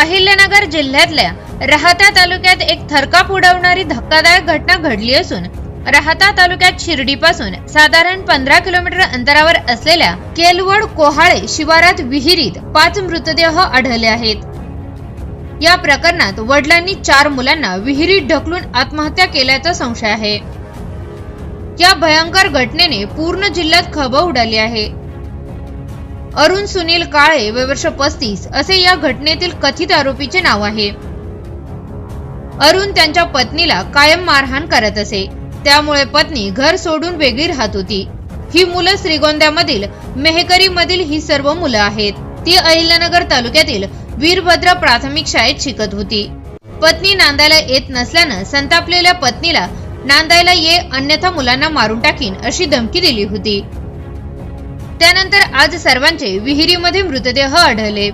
अहिल्यानगर जिल्ह्यातल्या राहता तालुक्यात एक थरकाप उडवणारी धक्कादायक घटना घडली असून राहता तालुक्यात शिर्डीपासून साधारण पंधरा किलोमीटर अंतरावर असलेल्या केलवड कोहाळे शिवारात विहिरीत पाच मृतदेह आढळले आहेत. या प्रकरणात वडिलांनी चार मुलांना विहिरीत ढकलून आत्महत्या केल्याचा संशय आहे. या भयंकर घटनेने पूर्ण जिल्ह्यात खळबळ उडाली आहे. अरुण सुनील काळे वय वर्ष पस्तीस असे या घटनेतील कथित आरोपीचे नाव आहे. अरुण त्यांच्या पत्नीला कायम मारहाण करत असे. त्यामुळे पत्नी घर सोडून वेगळी राहत होती. ही मुलं श्रीगोंद्यामधील मेहकरी मधील ही सर्व मुलं आहेत. ती अहिल्यानगर तालुक्यातील वीरभद्र प्राथमिक शाळेत शिकत होती. पत्नी नांदायला येत नसल्यानं संतापलेल्या पत्नीला नांदायला ये अन्यथा मुलांना मारून टाकीन अशी धमकी दिली होती. त्यानंतर आज सर्वांचे विहिरीमध्ये मृतदेह आढळले.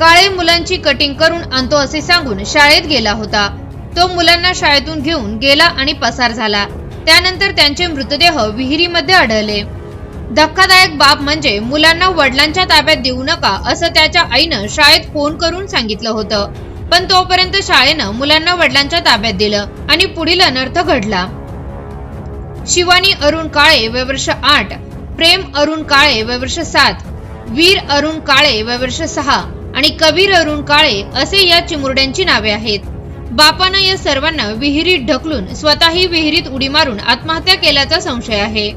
काळे मुलांची कटिंग करून आणतो असे सांगून शाळेत गेला होता. तो मुलांना शाळेतून घेऊन गेला आणि पसार झाला. त्यानंतर त्यांचे मृतदेह विहिरीमध्ये आढळले. धक्कादायक बाब म्हणजे मुलांना वडिलांच्या ताब्यात देऊ नका असं त्याच्या आईनं शाळेत फोन करून सांगितलं होतं. पण तोपर्यंत शाळेनं मुलांना वडिलांच्या ताब्यात दिलं आणि पुढील अनर्थ घडला. शिवानी अरुण काळे वय वर्ष आठ प्रेम अरुण काळे वय वर्ष सात वीर अरुण काळे वय वर्ष सहा आणि कबीर अरुण काळे असे या चिमुरड्यांची नावे आहेत. बापानं या सर्वांना विहिरीत ढकलून स्वतःही विहिरीत उडी मारून आत्महत्या केल्याचा संशय आहे.